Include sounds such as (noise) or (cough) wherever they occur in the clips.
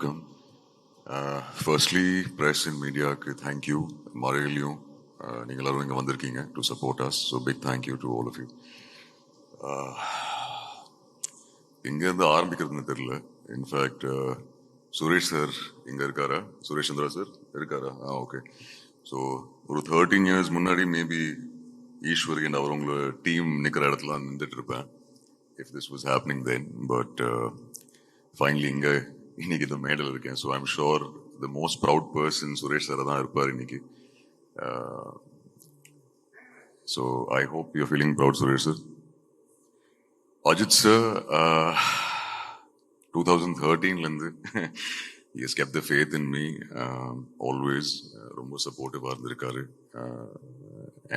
வணக்கம் firstly press and மீடியாவுக்கு thank you மறையிலையும் நீங்கள் எல்லாரும் இங்கே வந்திருக்கீங்க to support us so big thank you to all of you எங்கேருந்து ஆரம்பிக்கிறதுன்னு தெரியல இன்ஃபேக்ட் சுரேஷ் சார் இங்கே இருக்காரா சுரேஷ் சந்திரா சார் இருக்காரா ஆ ஓகே ஸோ ஒரு தேர்ட்டீன் இயர்ஸ் முன்னாடி மேபி ஈஸ்வரி அண்ட் அவர் உங்களை டீம் நிற்கிற இடத்துல நின்றுட்டு இருப்பேன் if this was happening then but finally இங்கே இன்னைக்கு இந்த மேடல் இருக்கேன். So I'm sure the most proud person Suresh sir தான் இருப்பார் இன்னைக்கு. So I hope you feeling proud Suresh sir Ajith sir two thousand தேர்ட்டீன்லேருந்து is kept the faith in me always ரொம்ப சப்போர்ட்டிவாக இருந்திருக்காரு.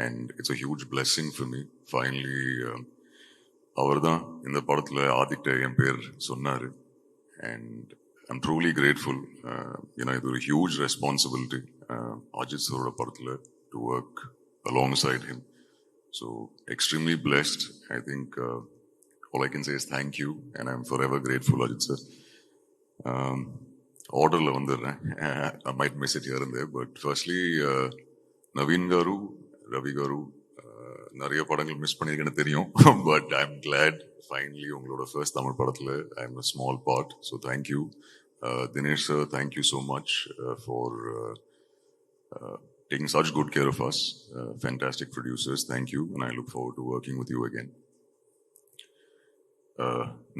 And it's a huge blessing for me finally அவர் தான் இந்த படத்தில் ஆதிக்ட என் பேர் சொன்னார். அண்ட் ஐம் ட்ரூலி கிரேட்ஃபுல் ஏன்னா இது ஒரு ஹியூஜ் ரெஸ்பான்சிபிலிட்டி அஜித் சரோட படத்தில் to work alongside him so extremely blessed I think all I can says thank you and you and I'm ever grateful Ajith sir ஆர்டரில் வந்துடுறேன். I might miss it here but firstly Naveen garu Ravi garu நிறைய படங்கள் miss பண்ணியிருக்கேன்னு தெரியும். But I am glad finally உங்களோட first Tamil படத்தில் I am a small part so thank you Dinesh sir thank you so much for taking such good care of us. Fantastic fantastic producers. Thank you. And I look forward to working with you again.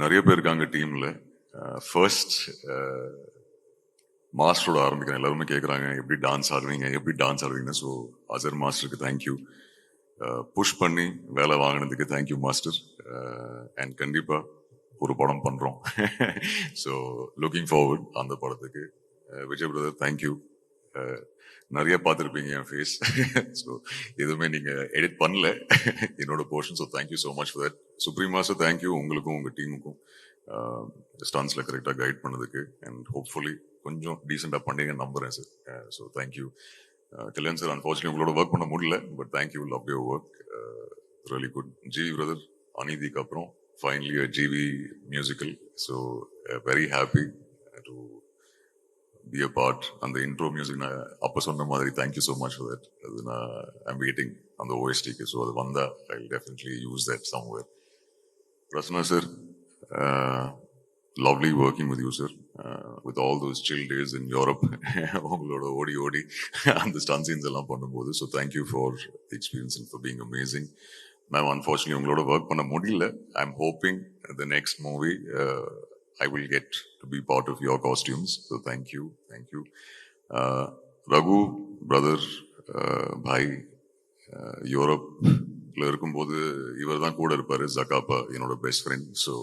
நிறைய பேர் இருக்காங்க டீமில் first மாஸ்டரோட ஆரம்பிக்கிறேன் எல்லாருமே கேட்குறாங்க எப்படி dance ஆடுவீங்க எப்படி dance ஆடுவீங்க so அசர் மாஸ்டருக்கு தேங்க்யூ புஷ் பண்ணி வேலை வாங்கினதுக்கு தேங்க்யூ மாஸ்டர் அண்ட் கண்டிப்பாக ஒரு படம் பண்ணுறோம் ஸோ லுக்கிங் ஃபார்வர்ட் அந்த படத்துக்கு. Uh, Vijay brother thank you uh, நிறைய பார்த்துருப்பீங்க என் ஃபேஸ் ஸோ எதுவுமே நீங்கள் எடிட் பண்ணல. என்னோட portion so thank you so much for that சுப்ரீமா master thank you உங்களுக்கும் உங்கள் டீமுக்கும் ஸ்டான்ஸில் கரெக்டாக கைட் பண்ணதுக்கு. அண்ட் ஹோப்ஃபுல்லி கொஞ்சம் டீசெண்டாக பண்ணீங்கன்னு நம்புகிறேன் sir so thank you Kalyan sir unfortunate உங்களோட ஒர்க் பண்ண முடியல but thank you love your work really good ji brother அநீதிக்கு அப்புறம் finally GV musical so very happy to be a part அந்த இன்ட்ரோ மியூசிக் நான் அப்போ சொன்ன மாதிரி thank you so much for that அது நான் ஐம் வெயிட்டிங் அந்த ஓஎஸ்டிக்கு ஸோ அது வந்தால் I definitely use that somewhere Prasanna sir lovely working with you sir with all those chill days in Europe (laughs) உங்களோட ஓடி ஓடி அந்த ஸ்டன் சீன்ஸ் எல்லாம் பண்ணும்போது so thank you for experience and for being amazing Ma'am unfortunately உங்களோட work பண்ண முடியல. I am hoping the next movie I will get to be part of your costumes so thank you thank you Raghu brother பாய் யூரோப்ல இருக்கும்போது இவர் தான் கூட இருப்பார் ஜக்காப்பா என்னோட பெஸ்ட் ஃப்ரெண்ட் ஸோ